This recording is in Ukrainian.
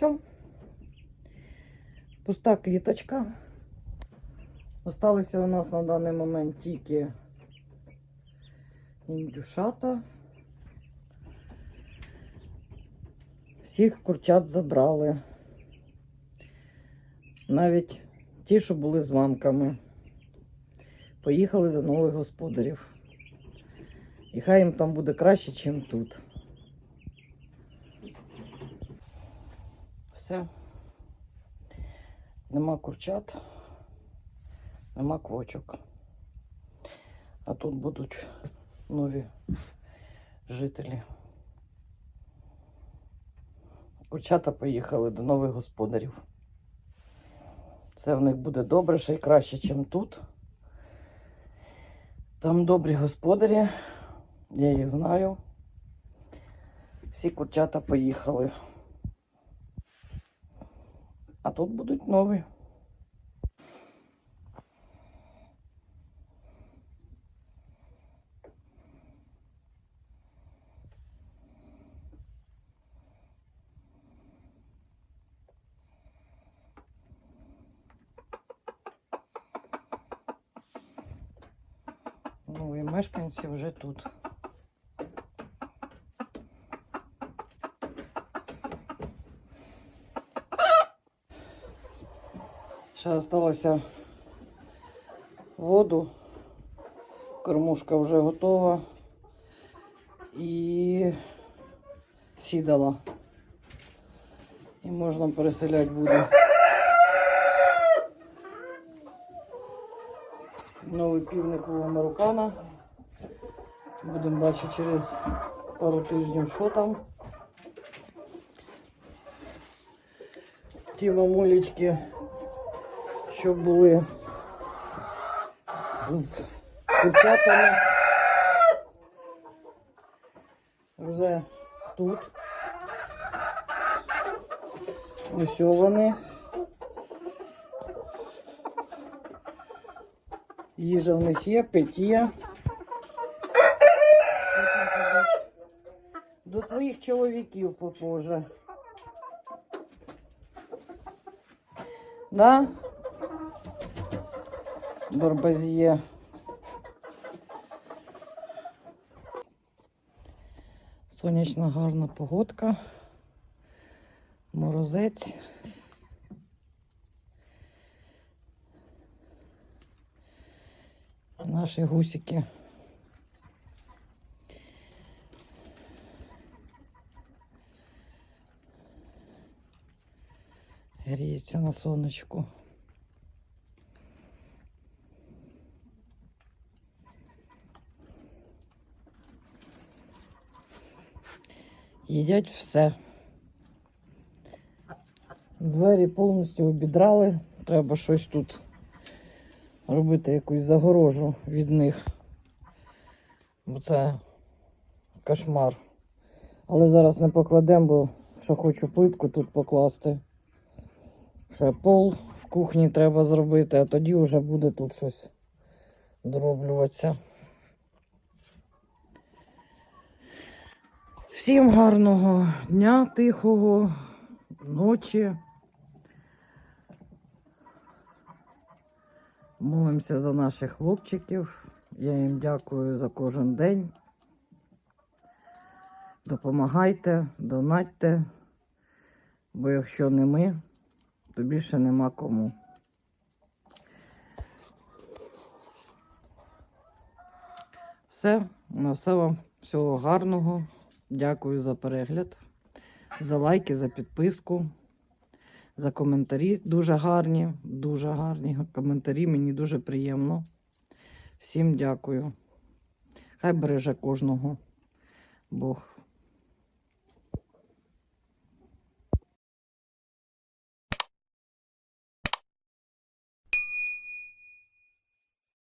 Все. Пуста кліточка. Осталися у нас на даний момент тільки індюшата. Всіх курчат забрали. Навіть ті, що були з мамками. Поїхали до нових господарів. І хай їм там буде краще, ніж тут. Все. Нема курчат, нема квочок. А тут будуть нові жителі. Курчата поїхали до нових господарів. Це в них буде добре, ще й краще, ніж тут. Там добрі господарі, я їх знаю. Всі курчата поїхали. Тут будуть нові. Нові мешканці вже тут. Ще залишилося воду. Кормушка вже готова. І сідала. І можна переселяти буде. Новий півник у Американа. Будемо бачити через пару тижнів, що там. Ті мамулечки, що були з курчатами. Вже тут. Ось вони. Їжа в них є, питє. До своїх чоловіків попозже. Да? Барбазє. Сонячна гарна погодка. Морозець. Наші гусики. Гріються на сонечку. Їдять все. Двері повністю обідрали. Треба щось тут робити, якусь загорожу від них. Бо це кошмар. Але зараз не покладемо, бо ще хочу плитку тут покласти. Ще пол в кухні треба зробити, а тоді вже буде тут щось дороблюватися. Всім гарного дня, тихого, ночі. Молимося за наших хлопчиків. Я їм дякую за кожен день. Допомагайте, донатьте, бо якщо не ми, то більше нема кому. Все, на все вам всього гарного. Дякую за перегляд, за лайки, за підписку, за коментарі. Дуже гарні, дуже гарні коментарі. Мені дуже приємно. Всім дякую. Хай береже кожного Бог.